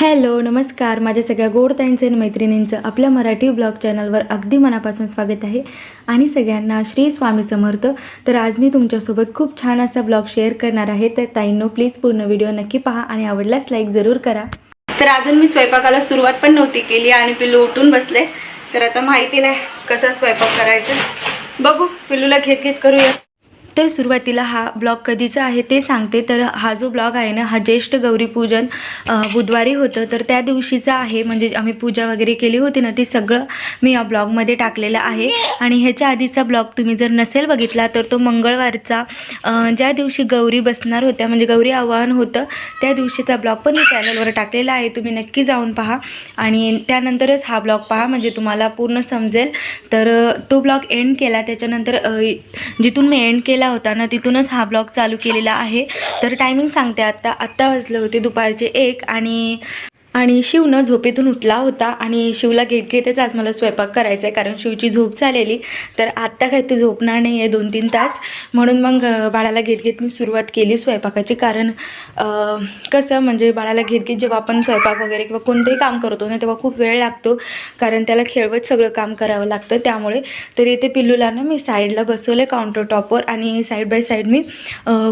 Hello नमस्कार. माझ्या सगळ्या गोड ताईंचे आणि मैत्रिणींचं आपल्या मराठी ब्लॉग चॅनलवर अगदी मनापासून स्वागत आहे. आणि सगळ्यांना श्री स्वामी समर्थ. तर आज मी तुमच्यासोबत खूप छान असा ब्लॉग शेअर करणार आहे. तर ताईंनो प्लीज पूर्ण व्हिडिओ नक्की पहा आणि आवडल्यास लाईक जरूर करा. तर अजून मी स्वयंपाकाला सुरुवात पण नव्हती केली आणि पिल्लू उठून बसले. तर आता माहिती नाही कसा स्वयंपाक करायचा. बघू पिल्लूला घेत घेत करूया तर सुरुवातीला हा ब्लॉग कधीचा आहे ते सांगते. तर हा जो ब्लॉग आहे ना हा ज्येष्ठ गौरीपूजन बुधवारी होतं. तर त्या दिवशीचा आहे म्हणजे आम्ही पूजा वगैरे केली होती ना ती सगळं मी या ब्लॉगमध्ये टाकलेलं आहे. आणि ह्याच्या आधीचा ब्लॉग तुम्ही जर नसेल बघितला तर तो मंगळवारचा ज्या दिवशी गौरी बसणार होत्या म्हणजे गौरी आवाहन होतं त्या दिवशीचा ब्लॉग पण मी चॅनलवर टाकलेला आहे. तुम्ही नक्की जाऊन पहा. आणि त्यानंतरच हा ब्लॉग पहा म्हणजे तुम्हाला पूर्ण समजेल. तर तो ब्लॉग एंड केला. त्याच्यानंतर जिथून मी एंड केला होता ना तिथूनच हा ब्लॉग चालू केलेला आहे. तर टायमिंग सांगते आत्ता आत्ता वाजले होते दुपारचे एक आणि आणि शिवनं झोपेतून उठला होता आणि शिवला घेत घेतच आज मला स्वयंपाक करायचा आहे कारण शिवची झोप झालेली. तर आत्ता काय तू झोपणार नाही आहे दोन तीन तास. म्हणून मग बाळाला घेत घेत मी सुरुवात केली स्वयंपाकाची. कारण कसं म्हणजे बाळाला घेत घेत जेव्हा आपण स्वयंपाक वगैरे किंवा कोणतंही काम करतो ना तेव्हा खूप वेळ लागतो. कारण त्याला खेळवत सगळं काम करावं लागतं. त्यामुळे तर इथे पिल्लूला ना मी साईडला बसवलं काउंटर टॉपवर आणि साईड बाय साईड मी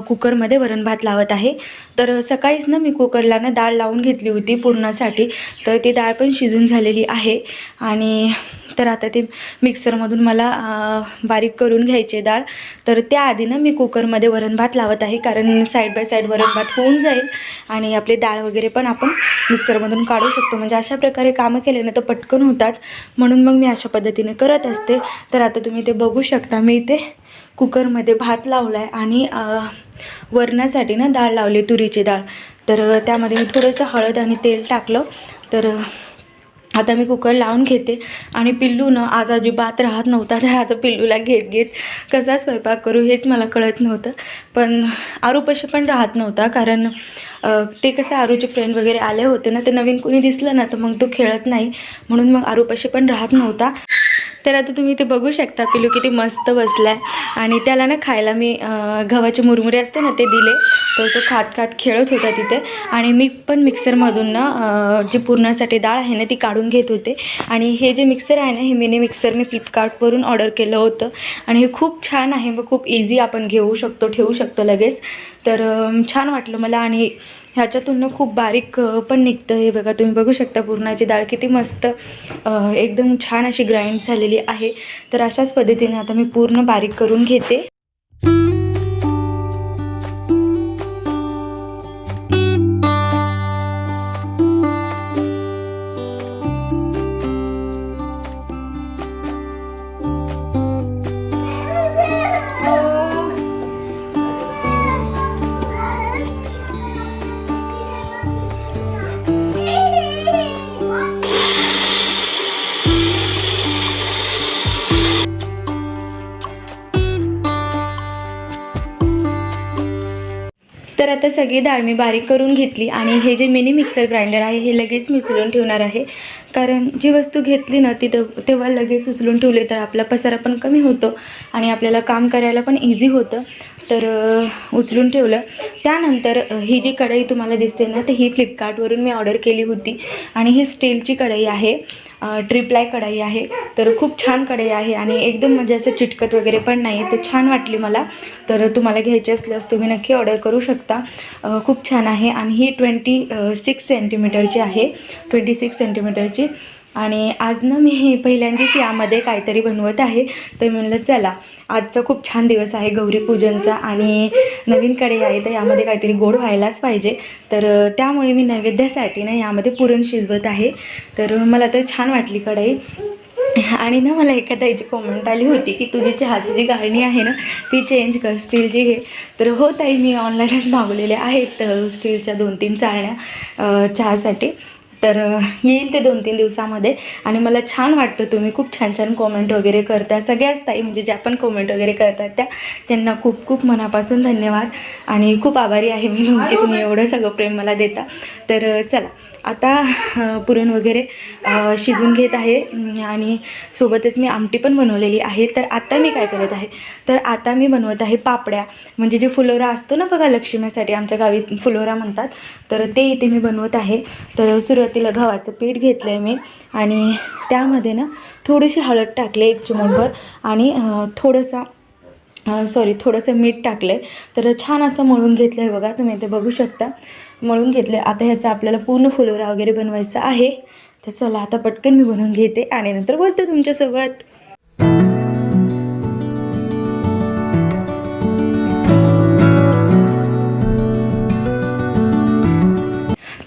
कुकरमध्ये वरण भात लावत आहे. तर सकाळीच ना मी कुकरला ना डाळ लावून घेतली होती. पूर्ण बनवण्यासाठी तर ती डाळ पण शिजून झालेली आहे. आणि तर आता ते मिक्सरमधून मला बारीक करून घ्यायचे डाळ. तर त्याआधी ना मी कुकरमध्ये वरण भात लावत आहे कारण साईड बाय साईड वरण भात होऊन जाईल. आणि आपली डाळ वगैरे पण आपण मिक्सरमधून काढू शकतो. म्हणजे अशा प्रकारे कामं केले तर पटकन होतात. म्हणून मग मी अशा पद्धतीने करत असते. तर आता तुम्ही ते बघू शकता मी इथे कुकरमध्ये भात लावला आहे आणि वरणासाठी ना डाळ लावली तुरीची डाळ. तर त्यामध्ये मी थोडंसं हळद आणि तेल टाकलं. तर आता मी कुकर लावून घेते. आणि पिल्लू ना आज अजिबात राहत नव्हता. तर आता पिल्लूला घेत घेत कसा स्वयंपाक करू हेच मला कळत नव्हतं. पण आरूपाशी पण राहत नव्हता. कारण ते कसं आरूचे फ्रेंड वगैरे आले होते ना ते नवीन कोणी दिसलं ना तर मग तो खेळत नाही. म्हणून मग आरूपाशी पण राहत नव्हता. तर आता तुम्ही ते बघू शकता पिलू किती मस्त बसला आहे आणि त्याला ना खायला मी गव्हाचे मुरमुरे असते ना ते दिले. तर तो खात खात खेळत होता तिथे. आणि मी पण मिक्सरमधून ना जी पुरणासाठी डाळ आहे ना ती काढून घेत होते. आणि हे जे मिक्सर आहे ना हे मिनी मिक्सर मी फ्लिपकार्टवरून ऑर्डर केलं होतं. आणि हे खूप छान आहे व खूप इझी आपण घेऊ शकतो ठेवू शकतो लगेच. तर छान वाटलं मला आणि ह्याच्यातून खूप बारीक पण निघतं हे बघा. तुम्ही बघू शकता पुरणाची डाळ किती मस्त एकदम छान अशी ग्राइंड झालेली आहे. तर अशाच पद्धतीने आता मी पूर्ण बारीक करून घेते. आता सगळी डाळ मी बारीक करून घेतली आणि हे जे मिनी मिक्सर ग्राइंडर आहे हे लगेच मी उचलून ठेवणार आहे. कारण जी वस्तू घेतली ना ती तेव्हा लगेच उचलून ठेवली तर आपला पसारा पण कमी होतो आणि आपल्याला काम करायला पण इझी होतं. तर उचलून ठेवलं. त्यानंतर ही जी कढई तुम्हाला दिसते ना तर ही फ्लिपकार्टवरून मी ऑर्डर केली होती. आणि ही स्टीलची कढई आहे. ट्रिप्लाय कढाई आहे. तर खूप छान कढाई आहे आणि एकदम म्हणजे असं चिटकत वगैरे पण नाही. तर छान वाटली मला. तर तुम्हाला घ्यायची असल्यास तुम्ही नक्की ऑर्डर करू शकता. खूप छान आहे आणि ही ट्वेंटी सिक्स सेंटीमीटरची आहे. ट्वेंटी सिक्स सेंटीमीटरची आणि आज ना मी पहिल्यांदाच यामध्ये काहीतरी बनवत आहे. तर म्हणलं चला आजचा खूप छान दिवस आहे गौरीपूजनचा आणि नवीन कढई आहे तर यामध्ये काहीतरी गोड व्हायलाच पाहिजे. तर त्यामुळे मी नैवेद्यासाठी ना यामध्ये पुरण शिजवत आहे. तर मला तर छान वाटली कढई. आणि ना मला एका ताईची कॉमेंट आली होती की तुझी चहाची जी गाळणी आहे ना ती चेंज कर स्टीलची घे. तर हो ताई मी ऑनलाईनच मागवलेल्या आहेत स्टीलच्या दोन तीन चाळण्या चहासाठी. तर येईल ते दोन तीन दिवसामध्ये. आणि मला छान वाटतं तुम्ही खूप छान छान कॉमेंट वगैरे करता. सगळ्याच ताई म्हणजे ज्या पण कॉमेंट वगैरे करतात त्या त्यांना खूप खूप मनापासून धन्यवाद. आणि खूप आभारी आहे मी तुमची तुम्ही एवढं सगळं प्रेम मला देता. तर चला. आता पुरण वगैरे शिजून घेत आहे. आणि सोबतच मी आमटी पण बनवलेली आहे. तर आता मी काय करत आहे? तर आता मी बनवत आहे पापड्या. म्हणजे जे फुलोरा असतो ना बघा लक्ष्मीसाठी आमच्या गावी फुलोरा म्हणतात. तर ते इथे मी बनवत आहे. तर सुरुवातीला गव्हाचं पीठ घेतलं आहे मी. आणि त्यामध्ये ना थोडीशी हळद टाकले एक चुमटभर. आणि थोडंसं सॉरी थोडंसं मीठ टाकलं आहे तर छान असं मळून घेतलं आहे बघा तुम्ही इथे बघू शकता. मळून घेतलं आहे आता ह्याचा आपल्याला पूर्ण फुलोरा वगैरे बनवायचा आहे. तर चला आता पटकन मी बनवून घेते आणि नंतर बोलते तुमच्यासोबत.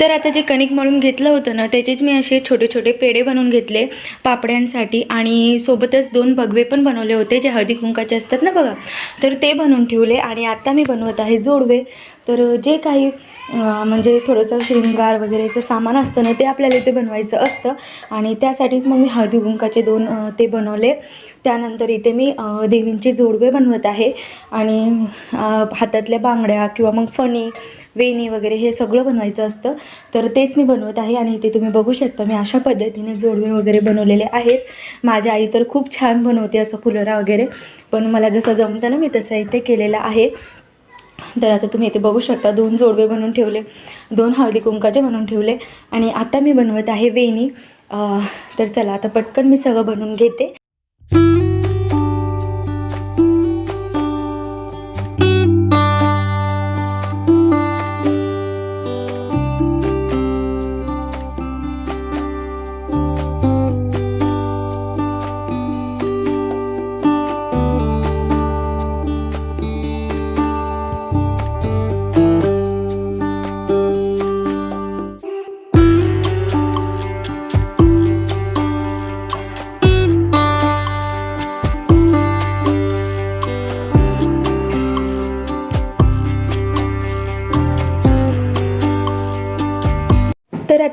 तर आता जे कणिक मळून घेतलं होतं ना त्याचेच मी असे छोटे छोटे पेढे बनवून घेतले पापड्यांसाठी आणि सोबतच दोन भगवे पण बनवले होते जे हळदी कुंकाचे असतात ना बघा. तर ते बनवून ठेवले आणि आता मी बनवत आहे जोडवे. तर जे काही म्हणजे थोडंसं शृंगार वगैरेचं सामान असतं ना ते आपल्याला इथे बनवायचं असतं. आणि त्यासाठीच मग मी हळदी कुंकाचे दोन ते बनवले. त्यानंतर इथे मी देवींचे जोडवे बनवत आहे. आणि हातातल्या बांगड्या किंवा मग फणी वेणी वगैरे हे सगळं बनवायचं असतं. तर तेच मी बनवत आहे आणि इथे तुम्ही बघू शकता मी अशा पद्धतीने जोडवे वगैरे बनवलेले आहेत. माझी आई तर खूप छान बनवते असं फुलोरा वगैरे. पण मला जसं जमतं ना मी तसं इथे केलेलं आहे. तर आता तुम्ही इथे बघू शकता दोन जोडवे बनवून ठेवले दोन हळदी कुंकाचे बनवून ठेवले आणि आता मी बनवत आहे वेणी. तर चला आता पटकन मी सगळं बनवून घेते.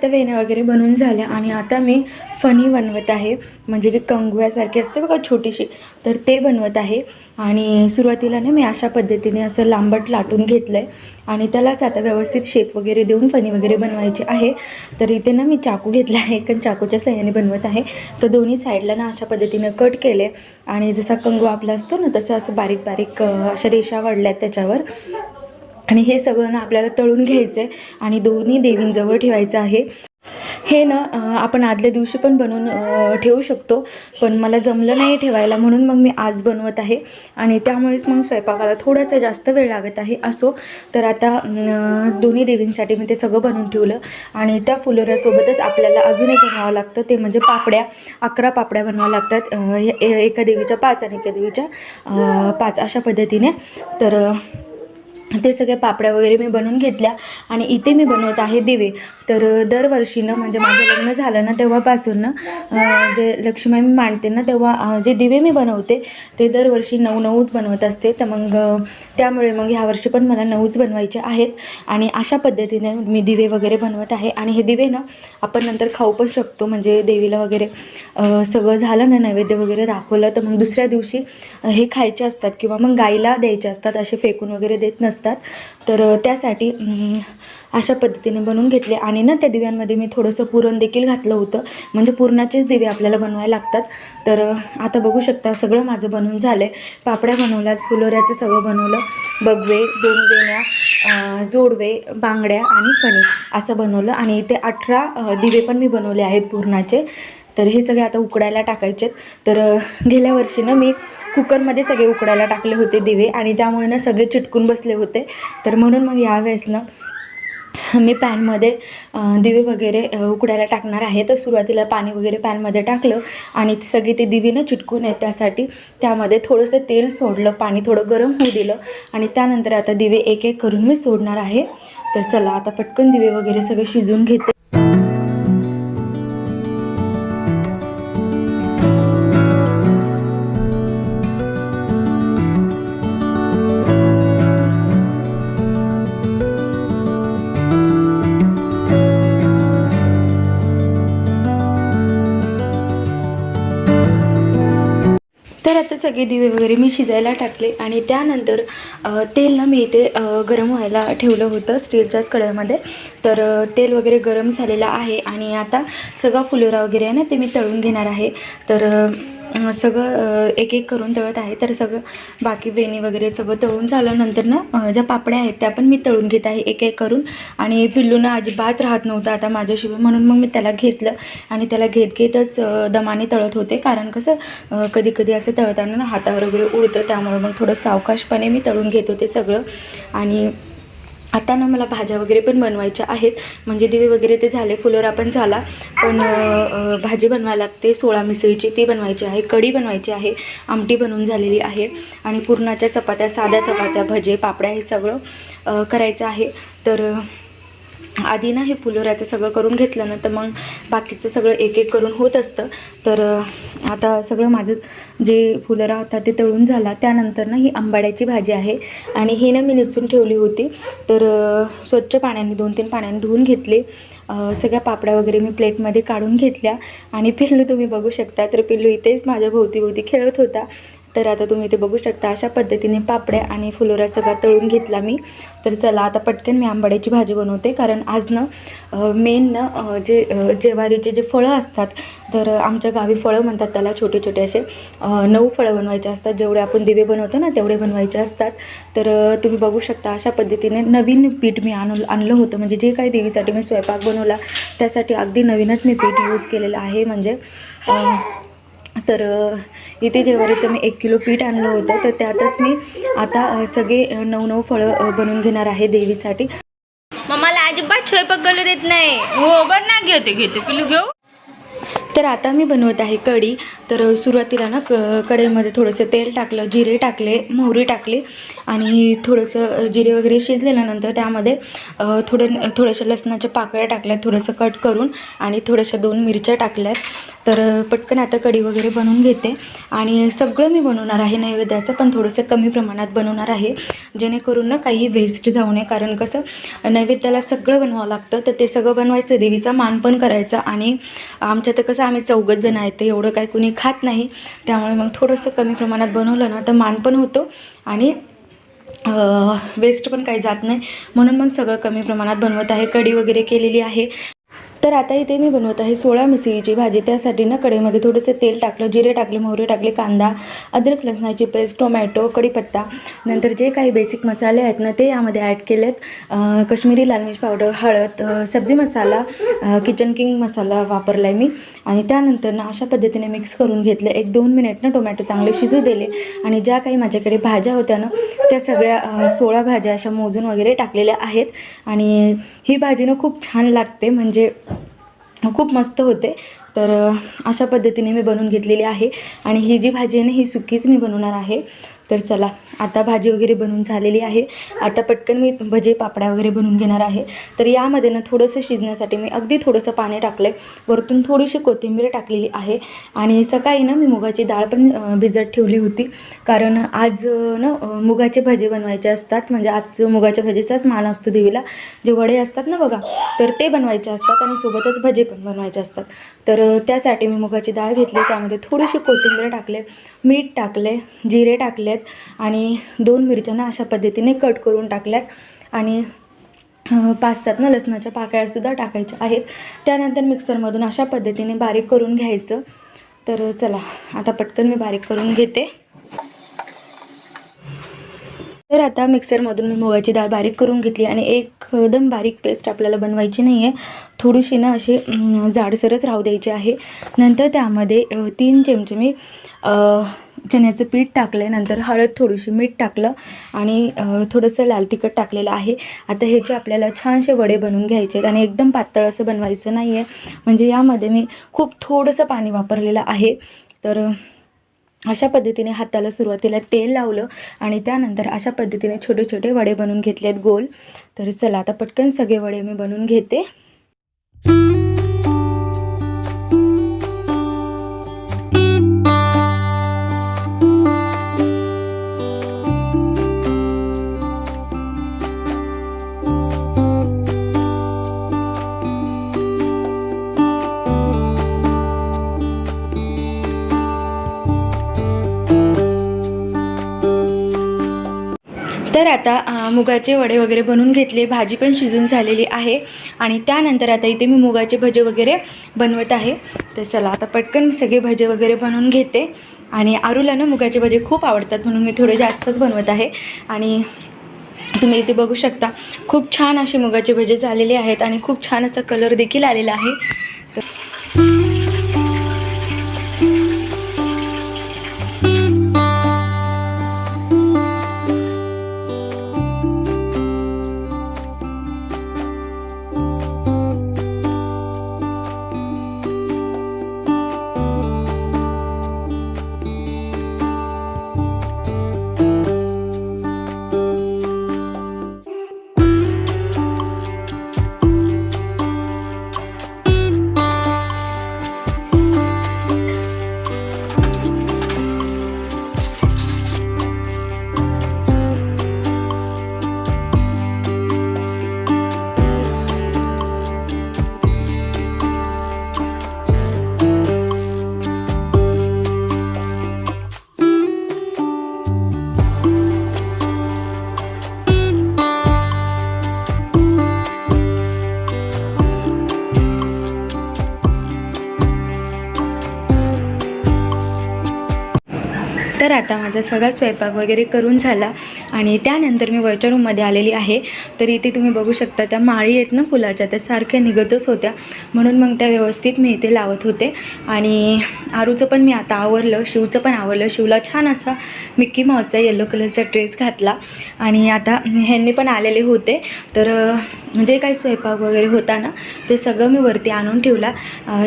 आता वेण्या वगैरे बनवून झाल्या आणि आता मी फणी बनवत आहे. म्हणजे जे कंगव्यासारखी असते बघा छोटीशी तर ते बनवत आहे. आणि सुरुवातीला ना मी अशा पद्धतीने असं लांबट लाटून घेतलं आहे आणि त्यालाच आता व्यवस्थित शेप वगैरे देऊन फणी वगैरे बनवायची आहे. तर इथे ना मी चाकू घेतला आहे कारण चाकूच्या सहाय्याने बनवत आहे. तर दोन्ही साईडला ना अशा पद्धतीनं कट केले. आणि जसा कंगवा आपला असतो ना तसं असं बारीक बारीक अशा रेषा वाढल्या त्याच्यावर. आणि हे सगळं ना आपल्याला तळून घ्यायचं आहे आणि दोन्ही देवींजवळ ठेवायचं आहे. हे ना आपण आदल्या दिवशी पण बनवून ठेवू शकतो पण मला जमलं नाही ठेवायला म्हणून मग मी आज बनवत आहे. आणि त्यामुळेच मग स्वयंपाकाला थोडासा जास्त वेळ लागत आहे असो. तर आता दोन्ही देवींसाठी मी ते सगळं बनवून ठेवलं. आणि त्या फुलोऱ्यासोबतच आपल्याला अजून एक बनवावं लागतं ते म्हणजे पापड्या अकरा पापड्या बनवाव्या लागतात. हे- ए- एका देवीच्या पाच आणि एका देवीच्या पाच अशा पद्धतीने. तर ते सगळे पापड्या वगैरे मी बनवून घेतल्या आणि इथे मी बनवत आहे दिवे. तर दरवर्षी ना म्हणजे माझं लग्न झालं ना तेव्हापासून ना जे लक्ष्मी मी मांडते ना तेव्हा जे दिवे मी बनवते ते दरवर्षी नऊ नऊच बनवत असते. तर मग त्यामुळे मग ह्यावर्षी पण मला नऊच बनवायचे आहेत आणि अशा पद्धतीने मी दिवे वगैरे बनवत आहे. आणि हे दिवे ना आपण नंतर खाऊ पण शकतो म्हणजे देवीला वगैरे सगळं झालं ना नैवेद्य वगैरे दाखवलं तर मग दुसऱ्या दिवशी हे खायचे असतात किंवा मग गाईला द्यायचे असतात असे फेकून वगैरे देत नसतात. तर त्यासाठी अशा पद्धतीने बनवून घेतले. आणि ना त्या दिव्यांमध्ये मी थोडंसं पुरण देखील घातलं होतं. म्हणजे पुरणाचेच दिवे आपल्याला बनवायला लागतात. तर आता बघू शकता सगळं माझं बनवून झालं आहे पापड्या बनवल्यात फुलोऱ्याचं सगळं बनवलं. बगवे दोन वेण्या जोडवे बांगड्या आणि फणी असं बनवलं. आणि इथे अठरा दिवे पण मी बनवले आहेत पुरणाचे. तर हे सगळे आता उकडायला टाकायचे तर गेल्या वर्षी ना मी कुकरमध्ये सगळे उकडायला टाकले होते दिवे आणि त्यामुळे ना सगळे चिटकून बसले होते. तर म्हणून मग यावेळेस ना मी पॅनमध्ये दिवे वगैरे उकडायला टाकणार आहे. तर सुरुवातीला पाणी वगैरे पॅनमध्ये टाकलं आणि सगळे ते दिवे ना चिटकून येत त्यासाठी त्यामध्ये थोडंसं तेल सोडलं पाणी थोडं गरम होऊ दिलं आणि त्यानंतर आता दिवे एक एक करून मी सोडणार आहे. तर चला आता पटकन दिवे वगैरे सगळे शिजून घेते. सगळे दिवे वगैरे मी शिजायला टाकले आणि त्यानंतर तेल ना मी इथे गरम व्हायला ठेवलं होतं स्टीलच्याच कढईमध्ये. तर तेल वगैरे गरम झालेलं आहे आणि आता सगळा फुलोरा वगैरे आहे ना ते मी तळून घेणार आहे. तर सगळं एक एक करून तळत आहे. तर सगळं बाकी वेणी वगैरे सगळं तळून झाल्यानंतर ना ज्या पापड्या आहेत त्या पण मी तळून घेत आहे एक एक करून. आणि पिल्लूनं अजिबात राहत नव्हतं आता माझ्याशिवाय. म्हणून मग मी त्याला घेतलं. आणि त्याला घेत घेतच दमाने तळत होते. कारण कसं कधी कधी असं तळताना ना हातावर वगैरे उडतं. त्यामुळे मग थोडं सावकाशपणे मी तळून घेत होते सगळं. आणि आता ना मला भाज्या वगैरे पण बनवायच्या आहेत. म्हणजे दिवे वगैरे ते झाले फुलोरा पण झाला. पण भाजी बनवायला लागते सोळा मिसळीची ती बनवायची आहे. कढी बनवायची आहे. आमटी बनवून झालेली आहे. आणि पुरणाच्या चपात्या साध्या चपात्या भजे पापड्या हे सगळं करायचं आहे. तर आधी ना हे फुलोऱ्याचं सगळं करून घेतलं ना तर मग बाकीचं सगळं एक एक करून होत असतं. तर आता सगळं माझं जे फुलोरा होता ते तळून झाला. त्यानंतर ना ही आंबाड्याची भाजी आहे आणि ही ना मी निसून ठेवली होती. तर स्वच्छ पाण्याने दोन तीन पाण्याने धुवून घेतले. सगळ्या पापड्या वगैरे मी प्लेटमध्ये काढून घेतल्या. आणि पिल्लू तुम्ही बघू शकता तर पिल्लू इथेच माझ्या भोवतीभोवती खेळत होता. तर आता तुम्ही इथे बघू शकता अशा पद्धतीने पापड्या आणि फुलोरा सगळा तळून घेतला मी. तर चला आता पटकन मी आंबाड्याची भाजी बनवते. कारण आज ना मेन ना जे जेवारीचे ज्वारीचे जे फळं असतात तर आमच्या गावी फळं म्हणतात त्याला छोटे छोटे असे नऊ फळं बनवायचे असतात. जेवढे आपण दिवे बनवतो ना तेवढे बनवायचे असतात. तर तुम्ही बघू शकता अशा पद्धतीने नवीन पीठ मी आणलं आणलं होतं. म्हणजे जे काही देवीसाठी मी स्वयंपाक बनवला त्यासाठी अगदी नवीनच मी पीठ यूज केलेलं आहे. म्हणजे तर इथे ज्वारीचं मी एक किलो पीठ आणलं होतं. तर त्यातच मी आता सगळे नऊ नऊ फळं बनवून घेणार आहे देवीसाठी. मग मला अजिबात स्वयंपाक करू देत नाही. हो बरं ना घेते घेते. पिलू घेऊ. तर आता मी बनवत आहे कढी. तर सुरुवातीला ना क कढईमध्ये थोडंसं तेल टाकलं जिरे टाकले मोहरी टाकली. आणि थोडंसं जिरे वगैरे शिजल्यानंतर त्यामध्ये थोडं थोड्याशा लसणाच्या पाकळ्या टाकल्यात थोडंसं कट करून आणि थोड्याशा दोन मिरच्या टाकल्यात. तर पटकन आता कढी वगैरे बनवून घेते. आणि सगळं मी बनवणार आहे नैवेद्याचं पण थोडंसं कमी प्रमाणात बनवणार आहे. जेणेकरून ना काही वेस्ट जाऊ नये. कारण कसं नैवेद्याला सगळं बनवावं लागतं. तर ते सगळं बनवायचं देवीचा मान पण करायचा. आणि आमच्या तर कसं आम्ही चौघच जण आहेत. ते एवढं काही कुणी खात नाही. त्यामुळे मग थोडंसं कमी प्रमाणात बनवलं ना तर मान पण होतो. आणि वेस्ट पण काही जात नाही. म्हणून मग सगळं कमी प्रमाणात बनवत आहे. कढी वगैरे केलेली आहे. तर आता इथे मी बनवत आहे सोळा मिसळीची भाजी. त्यासाठी ना कढईमध्ये थोडंसं तेल टाकलं जिरे टाकले मोहरी टाकले कांदा अद्रक लसणाची पेस्ट टोमॅटो कढीपत्ता नंतर जे काही बेसिक मसाले आहेत ना ते यामध्ये ॲड केलेत. कश्मीरी लाल मिर्च पावडर हळद सब्जी मसाला किचन किंग मसाला वापरला आहे मी. आणि त्यानंतर ना अशा पद्धतीने मिक्स करून घेतलं. एक दोन मिनिट ना टोमॅटो चांगले शिजू दिले. आणि ज्या काही माझ्याकडे भाज्या होत्या ना त्या सगळ्या सोळा भाज्या अशा मोजून वगैरे टाकलेल्या आहेत. आणि ही भाजी ना खूप छान लागते. म्हणजे खूप मस्त होते. तर अशा पद्धतीने मी बनवून घेतलेली आहे. आणि ही जी भाजी आहे ना ही सुकीच मी बनवणार आहे. तर चला आता भाजी वगैरे बनवून झालेली आहे. आता पटकन मी भजे पापड्या वगैरे बनवून घेणार आहे. तर यामध्ये ना थोडंसं शिजण्यासाठी मी अगदी थोडंसं पाणी टाकलं आहे वरतून थोडीशी कोथिंबीर टाकलेली आहे. आणि सकाळी ना मी मुगाची डाळ पण भिजत ठेवली होती. कारण आज ना मुगाचे भजे बनवायचे असतात. म्हणजे आज मुगाच्या भजेचाच मान असतो देवीला. जे वडे असतात ना बघा तर ते बनवायचे असतात आणि सोबतच भजे पण बनवायचे असतात. तर त्यासाठी मी मुगाची डाळ घेतली. त्यामध्ये थोडीशी कोथिंबीर टाकले मीठ टाकले जिरे टाकले आहेत. आणि दोन मिरच्यांना अशा पद्धतीने कट करून टाकल्यात. आणि पाच सात ना लसणाच्या पाकळ्यासुद्धा टाकायच्या आहेत. त्यानंतर मिक्सरमधून अशा पद्धतीने बारीक करून घ्यायचं. तर चला आता पटकन मी बारीक करून घेते. तर आता मिक्सरमधून मी मुगाची डाळ बारीक करून घेतली आणि एकदम बारीक पेस्ट आपल्याला बनवायची नाही आहे थोडीशी ना अशी जाडसरच राहू द्यायची आहे. नंतर त्यामध्ये तीन चमचे मी चण्याचं पीठ टाकलं नंतर हळद थोडीशी मीठ टाकलं आणि थोडंसं लाल तिखट टाकलेलं आहे. आता हे जे आपल्याला छानसे वडे बनवून घ्यायचे आहेत आणि एकदम पातळ असं बनवायचं नाही आहे म्हणजे यामध्ये मी खूप थोडंसं पाणी वापरलेलं आहे. तर अशा पद्धतीने हाताला सुरुवातीला तेल लावलं आणि त्यानंतर अशा पद्धतीने छोटे छोटे वडे बनवून घेतलेत गोल. तर चला आता पटकन सगळे वडे मी बनवून घेते. आता मुगाचे वडे वगैरे बनवून घेतले भाजी पण शिजून झालेली आहे आणि त्यानंतर आता इथे मी मुगाचे भजे वगैरे बनवत आहे. तर चला आता पटकन मी सगळे भजे वगैरे बनवून घेते आणि आरूला ना मुगाचे भजे खूप आवडतात म्हणून मी थोडे जास्तच बनवत आहे. आणि तुम्ही इथे बघू शकता खूप छान असे मुगाचे भजे झालेले आहेत आणि खूप छान असा कलर देखील आलेला आहे. आता माझा सगळा स्वयंपाक वगैरे करून झाला. आणि त्यानंतर मी वरच्या रूममध्ये आलेली आहे. तर इथे तुम्ही बघू शकता त्या माळी आहेत ना फुलाच्या त्या सारख्या निघतच होत्या. म्हणून मग त्या व्यवस्थित मी इथे लावत होते. आणि आरूचं पण मी आता आवरलं शिवचं पण आवरलं. शिवला छान असा मिक्की माऊसचा येलो कलरचा ड्रेस घातला. आणि आता ह्यांनी पण आलेले होते. तर जे काही स्वयंपाक वगैरे होता ना ते सगळं मी वरती आणून ठेवला.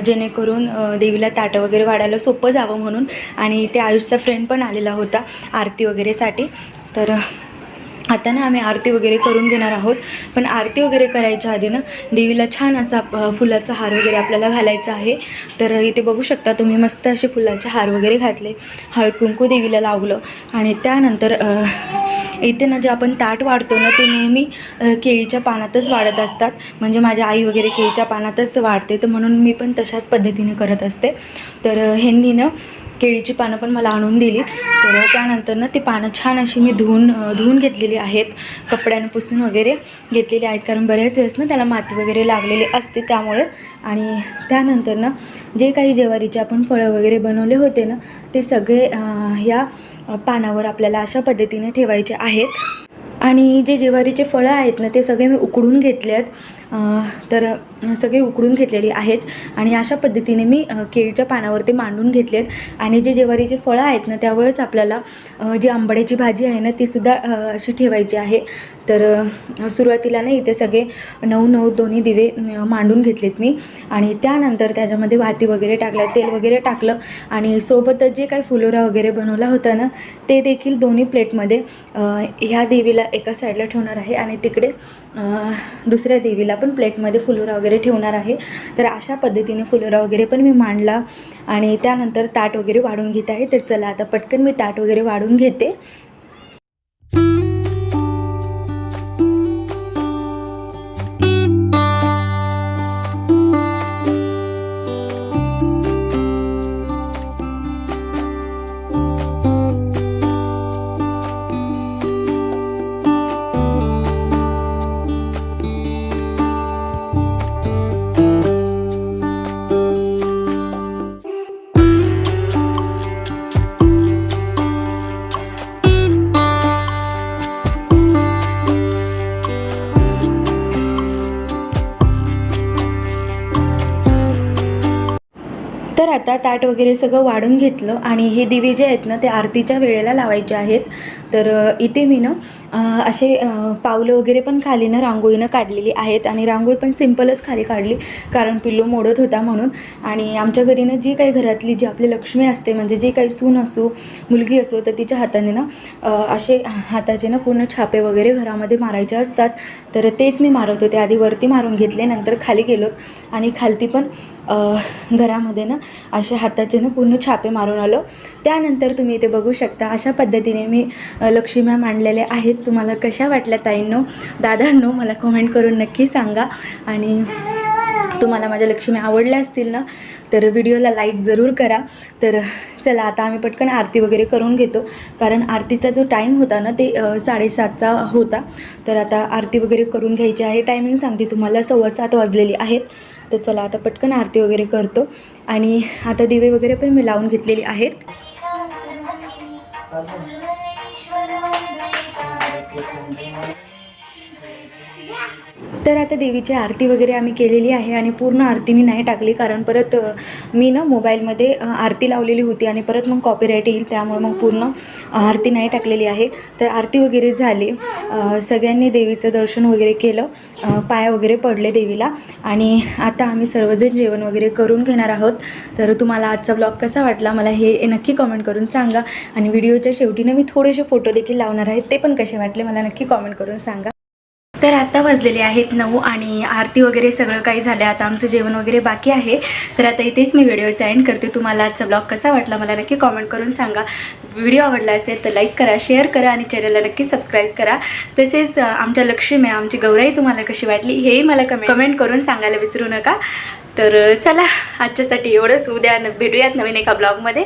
जेणेकरून देवीला ताटं वगैरे वाढायला सोपं जावं म्हणून. आणि ते आयुषचा फ्रेंड पण आलेला होता आरती वगैरेसाठी. तर आता ना आम्ही आरती वगैरे करून घेणार आहोत. पण आरती वगैरे करायच्या आधी ना देवीला छान असा फुलाचा हार वगैरे आपल्याला घालायचा आहे. तर इथे बघू शकता तुम्ही मस्त असे फुलाचे हार वगैरे घातले. हळद कुंकू देवीला लावलं. आणि त्यानंतर इथे ना जे आपण ताट वाढतो ना ते नेहमी केळीच्या पानातच वाढत असतात. म्हणजे माझी आई वगैरे केळीच्या पानातच वाढते. तर म्हणून मी पण तशाच पद्धतीने करत असते. तर ह्यांनी ना केळीची पानं पण मला आणून दिली. तर त्यानंतर ना ती पानं छान अशी मी धुवून धुवून घेतलेली आहेत. कपड्यानं पुसून वगैरे घेतलेली आहेत. कारण बऱ्याच वेळेस ना त्याला माती वगैरे लागलेली असते त्यामुळे. आणि त्यानंतर ना जे काही ज्वारीचे आपण फळं वगैरे बनवले होते ना ते सगळे ह्या पानावर आपल्याला अशा पद्धतीने ठेवायचे आहेत. आणि जे ज्वारीचे फळं आहेत ना ते सगळे मी उकडून घेतले आहेत तर सगळे उकडून घेतलेली आहेत आणि अशा पद्धतीने मी केळीच्या पानावरती मांडून घेतले आहेत आणि जे ज्वारीचे फळं आहेत ना त्यावेळेस आपल्याला जी आंबाड्याची भाजी आहे ना तीसुद्धा अशी ठेवायची आहे. तर सुरुवातीला ना इथे सगळे नऊ नऊ दोन्ही दिवे मांडून घेतलेत मी. आणि त्यानंतर त्याच्यामध्ये वाती वगैरे टाकल्या तेल वगैरे टाकलं. आणि सोबतच जे काही फुलोरा वगैरे बनवला होता ना ते देखील दोन्ही प्लेटमध्ये ह्या देवीला एका साईडला ठेवणार आहे. आणि तिकडे दुसऱ्या देवीला पण प्लेटमध्ये फुलोरा वगैरे ठेवणार आहे. तर अशा पद्धतीने फुलोरा वगैरे पण मी मांडला आणि त्यानंतर ताट वगैरे वाढून घेत आहे. तर चला आता पटकन मी ताट वगैरे वाढून घेते. आता ताट वगैरे सगळं वाढून घेतलं आणि हे दिवे जे आहेत ना ते आरतीच्या वेळेला लावायचे आहेत. तर इथे मी ना असे पावलं वगैरे पण खाली ना रांगोळीनं काढलेली आहेत आणि रांगोळी पण सिम्पलच खाली काढली कारण पिल्लू मोडत होता म्हणून. आणि आमच्या घरी ना जी काही घरातली जी आपली लक्ष्मी असते म्हणजे जी काही सून असो मुलगी असो तर तिच्या हाताने ना असे हाताचे ना पूर्ण छापे वगैरे घरामध्ये मारायचे असतात. तर तेच मी मारत होते. आधी वरती मारून घेतले नंतर खाली गेलो. आणि खालती पण घरामध्ये ना असे हाताचे ना पूर्ण छापे मारून आलो. त्यानंतर तुम्ही इथे बघू शकता अशा पद्धतीने मी लक्ष्मी लक्ष्म्या मांडलेल्या आहेत. तुम्हाला कशा वाटल्या ताईंनो? दादांनो मला कमेंट करून नक्की सांगा. आणि तुम्हाला माझ्या लक्ष्मी आवडल्या असतील ना तर व्हिडिओला लाईक जरूर करा. तर चला आता आम्ही पटकन आरती वगैरे करून घेतो. कारण आरतीचा जो टाईम होता ना ते साडेसातचा होता. तर आता आरती वगैरे करून घ्यायची आहे. टायमिंग सांगते तुम्हाला सव्वा सात वाजलेली आहेत. तर चला आता पटकन आरती वगैरे करतो. आणि आता दिवे वगैरे पण मी लावून घेतलेली आहेत. तर आता देवीची आरती वगैरे आम्ही केलेली आहे आणि पूर्ण आरती मी नाही टाकली कारण परत मी ना मोबाईलमध्ये आरती लावलेली होती आणि परत मग कॉपीराईट येईल त्यामुळे मग पूर्ण आरती नाही टाकलेली आहे. तर आरती वगैरे झाली. सगळ्यांनी देवीचं दर्शन वगैरे केलं. पाया वगैरे पडले देवीला. आणि आता आम्ही सर्वजण जेवण वगैरे करून घेणार आहोत. तर तुम्हाला आजचा ब्लॉग कसा वाटला मला हे नक्की कमेंट करून सांगा. आणि व्हिडिओच्या शेवटी ना मी थोडेसे फोटो देखील लावणार आहेत ते पण कसे वाटले मला नक्की कॉमेंट करून सांगा. तर आता वाजलेले आहेत नऊ आणि आरती वगैरे सगळं काही झालं आता आमचं जेवण वगैरे बाकी आहे. तर आता इथेच मी व्हिडिओचा एंड करते. तुम्हाला आजचा ब्लॉग कसा वाटला मला नक्की कॉमेंट करून सांगा. व्हिडिओ आवडला असेल तर लाईक करा शेअर करा आणि चॅनलला नक्की सबस्क्राईब करा. तसेच आमच्या लक्ष्मी आमची गौराई तुम्हाला कशी वाटली हेही मला कमे कमेंट करून सांगायला विसरू नका. तर चला आजच्यासाठी एवढंच. उद्या भेटूयात नवीन एका ब्लॉगमध्ये